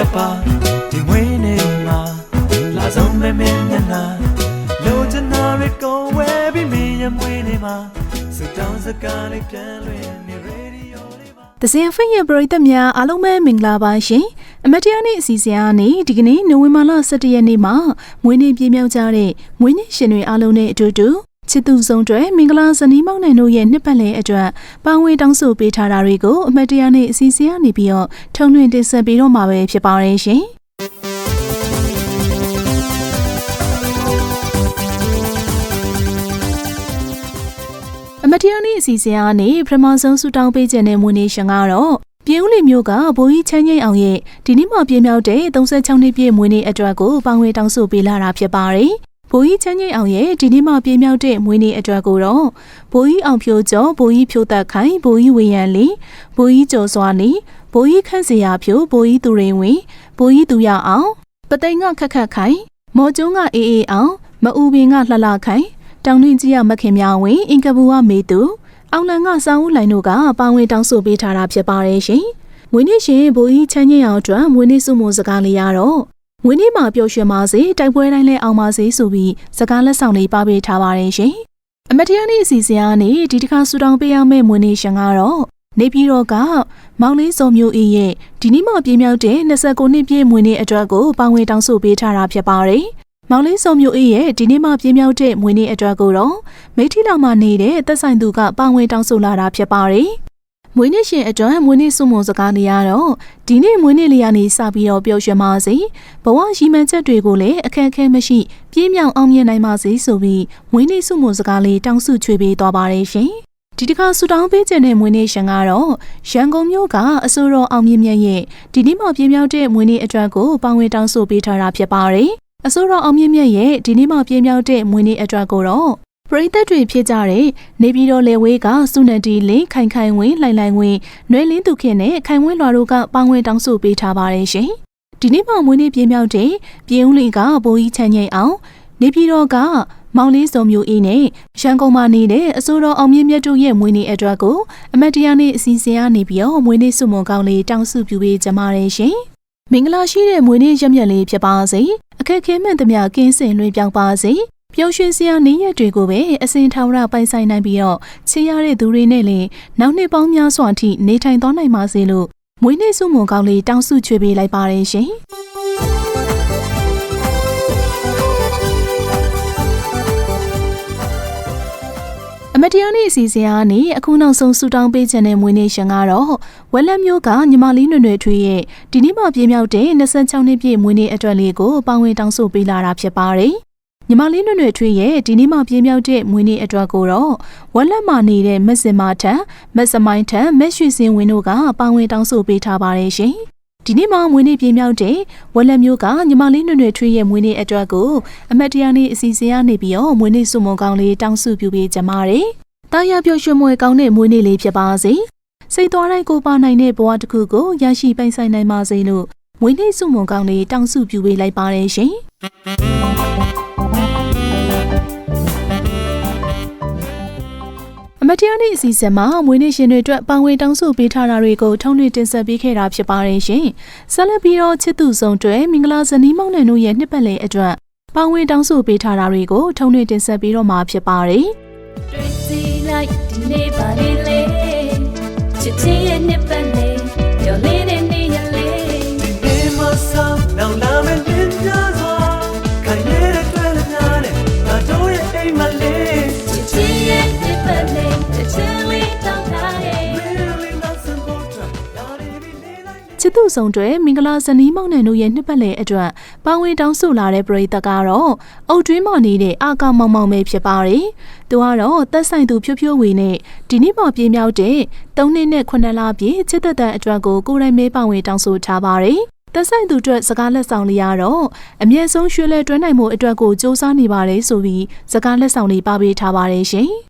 တပါဒီဝင်းနေမှာလာဆုံးမဲမဲမျက်နှာလိုချင်တာတွေကုန်ဝဲပြီးမင်းရဲ့မွေးနေမှာစတောင်းစကားနဲ့ပြန်လွင်နေရေဒီယိုလေးမှာတစင်ဖိရဲ့ပရိသတ်များအားလုံးပဲမင်္ဂလာပါရှင်အမတ်တရားနေ့အစီအစဉ်အားနေ့ဒီကနေ့နိုဝင်ဘာလ17ရက်နေ့မှာမွေးနေ့ပြည့်မြောက်ကြတဲ့မွေးနေ့ရှင်တွေအားလုံးနဲ့အတူတူ ချစ်သူဆုံးတွေမင်္ဂလာဇနီးမောင်နှံတို့ရဲ့နှစ်ပတ်လည်အတွက်ပါဝင်တောင်းဆိုပေးထားတာတွေကိုအမတ်တရားနေ့အစီအစဉ်ကနေပြီးတော့ထုံလွှင့်တင်ဆက်ပေးတော့မှာပဲဖြစ်ပါရဲ့ရှင်။အမတရားနေ့အစီအစဉ်ကနေပထမဆုံးဆူတောင်းပေးခြင်းတဲ့မွေးနေ့ရှင်ကတော့ပြည်ဦးလီမျိုးကဘိုးကြီးချမ်းငိမ့်အောင်ရဲ့ဒီနေ့မှပြည့်မြောက်တဲ့36နှစ်ပြည့်မွေးနေ့အတွက်ကိုပန်ဝေတောင်းဆိုပေးလာတာဖြစ်ပါတယ်။ ဘိုးကြီးချမ်းငိမ့်အောင်ရဲ့ဒီနေ့မှပြည့်မြောက်တဲ့မွေးနေ့အတွက်ကိုတော့ဘိုးကြီးအောင်ဖြိုးကျော်ဘိုးကြီးဖြိုးသက်ခိုင်ဘိုးကြီးဝေယံလီဘိုးကြီးကျော်စွာနီဘိုးကြီးခန့်စရာဖြိုးဘိုးကြီးသူရင်ဝင်းဘိုးကြီးသူရအောင်ပသိမ်ကခက်ခက်ခိုင်မော်ကျုံးကအေးအေးအောင်မအူပင်ကလှလှခိုင်တောင်တွင်းကြီးရမခင်များဝင်အင်ကဘူဝမေသူအောင်လန်ကစောင်းဦးလိုင်တို့ကပါဝင်တောင်းဆိုပေးထားတာဖြစ်ပါတယ်ရှင်။မွေးနေ့ရှင်ဘိုးကြီးချမ်းငင်းအောင်အတွက်မွေးနေ့စုမုံစကားလေးရတော့ မွေးနေ့မှာပျော်ရွှင်ပါစေတိုက်ပွဲတိုင်းလည်းအောင်ပါစေဆိုပြီးစကားလက်ဆောင်လေးပါပေးထားပါတယ်ရှင်။အမတရားနေ့အစီအစဉ်ကနေဒီတစ်ခါဆူတောင်းပေးရမယ့်မွေးနေ့ရှင်ကတော့နေပြည်တော်ကမောင်လေးစုံမျိုးအေးရဲ့ဒီနေ့မှပြင်းမြောက်တဲ့29နှစ်ပြည့်မွေးနေ့အတွက်ကိုပါဝင်တောင်းဆိုပေးထားတာဖြစ်ပါတယ်။မောင်လေးစုံမျိုးအေးရဲ့ဒီနေ့မှပြင်းမြောက်တဲ့မွေးနေ့အတွက်ကိုတော့မိထီလာမှာနေတဲ့သက်ဆိုင်သူကပါဝင်တောင်းဆိုလာတာဖြစ်ပါတယ်။ မွေးနေ့ရှင်အတွက်မွေးနေ့စုမုံစကားလေးရတော့ဒီနေ့မွေးနေ့လေးကနေစပြီးတော့ပျော်ရွှင်ပါစေ။ဘဝရီမှန်ချက်တွေကိုလည်းအခက်အခဲမရှိပြင်းမြောက်အောင်မြင်နိုင်ပါစေဆိုပြီးမွေးနေ့စုမုံစကားလေးတောင်းစုချွေပေးသွားပါတယ်ရှင်။ဒီတစ်ခါဆူတောင်းပေးခြင်းတဲ့မွေးနေ့ရှင်ကတော့ရန်ကုန်မြို့ကအစိုးရအောင်မြင့်မြတ်ရဲ့ဒီနေ့မှပြင်းမြောက်တဲ့မွေးနေ့အတွက်ကိုပါဝင်တောင်းဆိုပေးထားတာဖြစ်ပါတယ်။အစိုးရအောင်မြင့်မြတ်ရဲ့ဒီနေ့မှပြင်းမြောက်တဲ့မွေးနေ့အတွက်ကိုတော့ ပရိသတ်တွေဖြစ်ကြတဲ့နေပြည်တော်လေဝေးကစုနတီလင်းခိုင်ခိုင်ဝင်းလှိုင်လှိုင်ဝင်းနွဲလင်းသူခင်နဲ့ခိုင်ဝင်းလွာတို့ကပါဝင်တောင်းဆိုပေးထားပါတယ်ရှင်။ဒီနေ့မှမွေးနေ့ပြင်းမြောက်တဲ့ပြည်ဦးလီကဘိုးကြီးချမ်းငိမ့်အောင်နေပြည်တော်ကမောင်လေးစုံမျိုးအေးနဲ့ရန်ကုန်မှာနေတဲ့အစိုးရအောင်မြင့်မြတ်တို့ရဲ့မွေးနေ့အတွက်ကိုအမတ်တရားနေ့အစီအစဉ်ကနေပြီးတော့မွေးနေ့စုမုံကောင်းလေးတောင်းစုပြုပေးကြပါတယ်ရှင်။မင်္ဂလာရှိတဲ့မွေးနေ့ရက်မြတ်လေးဖြစ်ပါစေအခက်ခဲမှန်သမျှကင်းစင်လွှဲပြောင်းပါစေ ပျော်ရွှင်စရာနေ့ရက်တွေကိုပဲအစဉ်ထောင်ရပိုင်ဆိုင်နိုင်ပြီးတော့ချေရတဲ့သူတွေနဲ့လည်းနောက်နှစ်ပေါင်းများစွာအထိနေထိုင်သွားနိုင်ပါစေလို့မွေးနေ့စုမွန်ကောင်းလေးတောင်းစုချွေပေးလိုက်ပါတယ်ရှင်အမတရားနေ့အစီအစဉ်အားနေအခုနောက်ဆုံးဆူတောင်းပေးခြင်းတဲ့မွေးနေ့ရှင်ကတော့ဝက်လက်မျိုးကညီမလေးနွယ်နွယ်ထွေးရဲ့ဒီနေ့မှပြင်းမြောက်တဲ့26နှစ်ပြည့်မွေးနေ့အတွက်လေးကိုပါဝင်တောင်းဆိုပေးလာတာဖြစ်ပါတယ်။ ညီမလေးနွယ်နွယ်ထွေးရဲ့ဒီနေ့မှပြင်းမြောက်တဲ့မွေးနေ့အတွက်ကိုတော့ဝက်လက်မှာနေတဲ့မက်စင်မာထံမက်စမိုင်းထံမက်ရွှေစင်ဝင်းတို့ကပါဝင်တောင်းဆိုပေးထားပါတယ်ရှင်။ဒီနေ့မှမွေးနေ့ပြင်းမြောက်တဲ့ဝက်လက်မျိုးကညီမလေးနွယ်နွယ်ထွေးရဲ့မွေးနေ့အတွက်ကိုအမတ်တရားနေ့အစီအစဉ်ကနေပြီးတော့မွေးနေ့စုမုံကောင်းလေးတောင်းစုပြုပေးကြပါတယ်။တာယာပျော်ရွှင်မွေကောင်းတဲ့မွေးနေ့လေးဖြစ်ပါစေ။စိတ်သွားတိုင်းကိုပါနိုင်တဲ့ဘဝတစ်ခုကိုရရှိပိုင်ဆိုင်နိုင်ပါစေလို့မွေးနေ့စုမုံကောင်းလေးတောင်းစုပြုပေးလိုက်ပါတယ်ရှင်။ မတရားနေ့အစီအစဉ်မှာမွေးနေ့ရှင်တွေအတွက်ပန်ဝေတောင်းဆိုပေးထားတာတွေကိုထုံးထွေတင်ဆက်ပေးခဲ့တာဖြစ်ပါတယ်ရှင်။ဆက်လက်ပြီးတော့ချစ်သူဆောင်တွေမင်္ဂလာဇနီးမောင်နှံတို့ရဲ့နှစ်ပတ်လည်အတွက်ပန်ဝေတောင်းဆိုပေးထားတာတွေကိုထုံးထွေတင်ဆက်ပေးတော့မှာဖြစ်ပါတယ်။တွေ့စီလိုက်ဒီနေ့ပါလေလေချစ်ချင်း သူဆောင်တွေမင်္ဂလာဇနီးမောင်နှံတို့ရဲ့နှစ်ပတ်လည်အတွက်ပါဝင်တောင်းဆိုလာတဲ့ပရိသတ်ကတော့အုတ်တွင်းမှနေတဲ့အာကမောင်မောင်ပဲဖြစ်ပါတယ်။သူကတော့သက်ဆိုင်သူဖြိုးဖြိုးဝေနဲ့ဒီနေ့မှပြင်းမြောက်တဲ့၃နှစ်နဲ့9လပြည့်ချစ်သက်တဲ့အတွက်ကိုကိုယ်တိုင်မဲပါဝင်တောင်းဆိုထားပါတယ်။သက်ဆိုင်သူအတွက်စကားလက်ဆောင်လေးရတော့အမြဲဆုံးရွှေလဲတွဲနိုင်မှုအတွက်ကိုစူးစမ်းနေပါတယ်ဆိုပြီးစကားလက်ဆောင်လေးပါပေးထားပါတယ်ရှင်။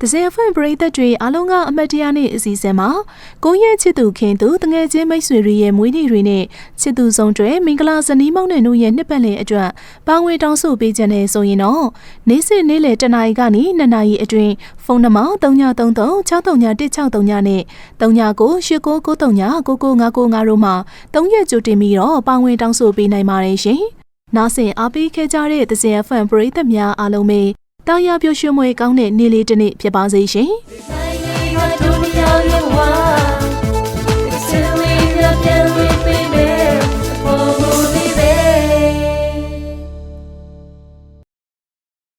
ဒဇယ်အဖွင့်ပရိသတ်တွေအားလုံးကအမတ်တရားနေ့အစီအစဉ်မှာကိုယ့်ရဲ့ချစ်သူခင်သူတငယ်ချင်းမိတ်ဆွေတွေရဲ့မွေးနေ့တွေနဲ့ချစ်သူဆုံးတွေမင်္ဂလာဇနီးမောင်နှံတို့ရဲ့နှစ်ပတ်လည်အတွက်ပါဝင်တောင်းဆိုပေးကြတယ်ဆိုရင်တော့နေ့စဉ်နေ့လယ်တနာရီကနေ2နာရီအတွင်းဖုန်းနံပါတ်3933 6391639နဲ့399899399955တို့မှာ3ရက်ကြိုတင်ပြီးတော့ပါဝင်တောင်းဆိုပေးနိုင်ပါတယ်ရှင်။နားဆင်အားပေးခဲ့ကြတဲ့သဇင်အဖန်ပရိသတ်များအားလုံးပဲ တာယာပျော်ရွှင်မွေကောင်းတဲ့နေ့လေးတစ်နေ့ဖြစ်ပါစေရှင်။ Bye